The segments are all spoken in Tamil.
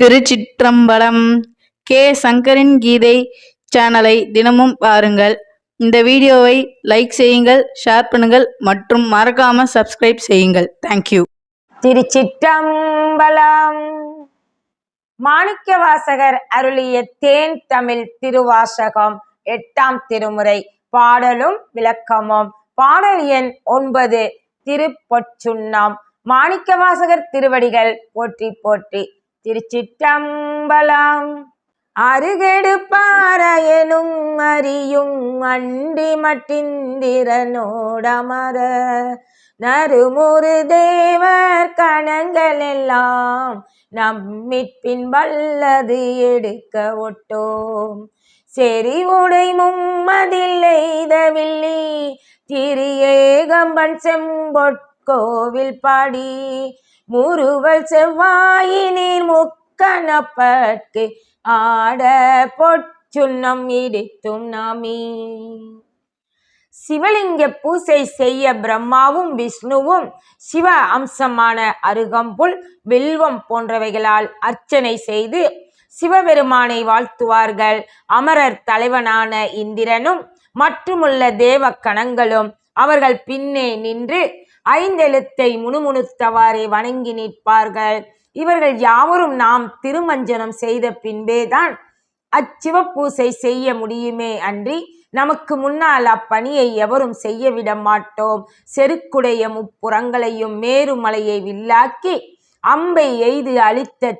திருச்சிற்றம்பலம் கே. சங்கரின் கீதை சேனலை தினமும் பாருங்கள். இந்த வீடியோவை லைக் செய்யுங்கள் ஷேர் பண்ணுங்கள் மற்றும் மறக்காம சப்ஸ்கிரைப் செய்யுங்கள். தேங்க்யூ திருச்சிற்றம்பலம் மாணிக்க வாசகர் அருளிய தேன் தமிழ் திருவாசகம் எட்டாம் திருமுறை. பாடலும் விளக்கமும். பாடல் எண் ஒன்பது திருப்பொச்சுண்ணாம். மாணிக்க வாசகர் திருவடிகள் போற்றி போற்றி. திருச்சிற்றம்பலம். அருகெடுப்பாரையனும் அறியும் அண்டி மட்டிந்திரனோடமர. நறுமுறு தேவர் கணங்கள் எல்லாம் நம்மிற்பின் வல்லது எடுக்க ஒட்டோம். செறிவுடை மும்மதில் எய்தவில்லி திரியேகம்பன் கோவில் பாடி. முருவல் செவ்வாயினீர் முக்கணப்பட்டு ஆட பொற்சுன்னம் இடித்தும் நாமி. சிவலிங்க பூசை செய்ய பிரம்மாவும் விஷ்ணுவும் சிவ அம்சமான அருகம்புல் வில்வம் போன்றவைகளால் அர்ச்சனை செய்து சிவபெருமானை வாழ்த்துவார்கள். அமரர் தலைவனான இந்திரனும் மற்றுமுள்ள தேவ கணங்களும் அவர்கள் பின்னே நின்று ஐந்தெழுத்தை முணுமுணுத்தவாறே வணங்கி நிற்பார்கள். இவர்கள் யாவரும் நாம் திருமஞ்சனம் செய்த பின்பேதான் அச்சிவப்பூசை செய்ய முடியுமே அன்றி நமக்கு முன்னால் அப்பணியை எவரும் செய்ய விட மாட்டோம். செருக்குடைய முப்புறங்களையும் மேருமலையை வில்லாக்கி அம்பை எய்து அளித்த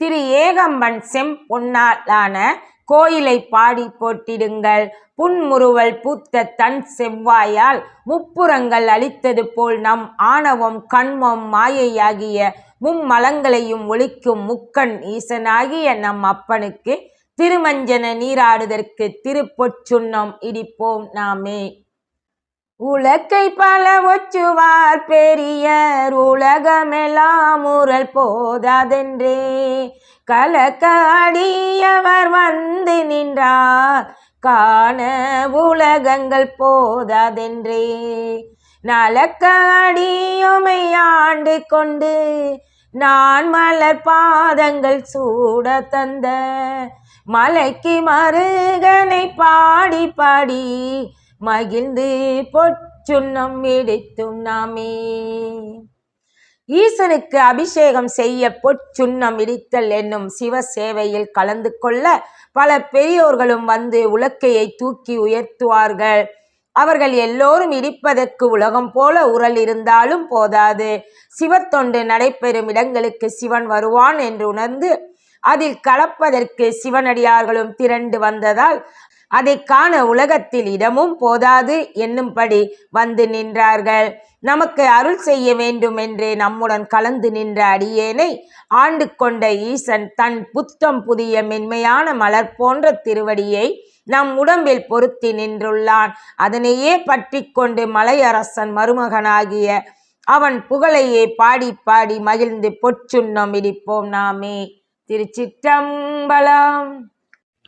திரு ஏகம்பன் செம்பொன்னாலான கோயிலை பாடி போட்டிடுங்கள். புன்முறுவல் பூத்த தன் செவ்வாயால் முப்புறங்கள் அளித்தது போல் நம் ஆணவம் கண்மம் மாயையாகிய மும்மலங்களையும் ஒழிக்கும் முக்கண் ஈசனாகிய நம் அப்பனுக்கு திருமஞ்சன நீராடுதற்கு திருப்பொச்சுண்ணம் இடிப்போம் நாமே. உலக்கை பல ஒச்சுவார் பெரியர் உலகமெல்லாம் உரல் போதாதென்றே. கலக்க அடியவர் வந்து நின்றார் காண உலகங்கள் போதாதென்றே. நலக்க அடியுமை ஆண்டு கொண்டு நான் மலர் பாதங்கள் சூட தந்த. மலைக்கு மருகனை பாடி பாடி மகிழ்ந்து பொற்சுண்ணம் இடித்தும் நாமே. ஈசனுக்கு அபிஷேகம் செய்ய பொற்சுண்ணம் இடித்தல் என்னும் சிவ சேவையில் கலந்து கொள்ள பல பெரியோர்களும் வந்து உலக்கையை தூக்கி உயர்த்துவார்கள். அவர்கள் எல்லோரும் இடிப்பதற்கு உலகம் போல உரல் இருந்தாலும் போதாது. சிவத்தொண்டு நடைபெறும் இடங்களுக்கு சிவன் வருவான் என்று உணர்ந்து அதில் கலப்பதற்கு சிவனடியார்களும் திரண்டு வந்ததால் அதை காண உலகத்தில் இடமும் போதாது என்னும்படி வந்து நின்றார்கள். நமக்கு அருள் செய்ய வேண்டும் என்று நம்முடன் கலந்து நின்ற அடியேனை ஆண்டு கொண்ட ஈசன் தன் புத்தம் புதிய மென்மையான மலர் போன்ற திருவடியை நம் உடம்பில் பொருத்தி நின்றுள்ளான். அதனையே பற்றி கொண்டு மலையரசன் மருமகனாகிய அவன் புகழையே பாடி பாடி மகிழ்ந்து பொற்சுண்ணம் இடிப்போம் நாமே. திருச்சிற்றம்பலம்.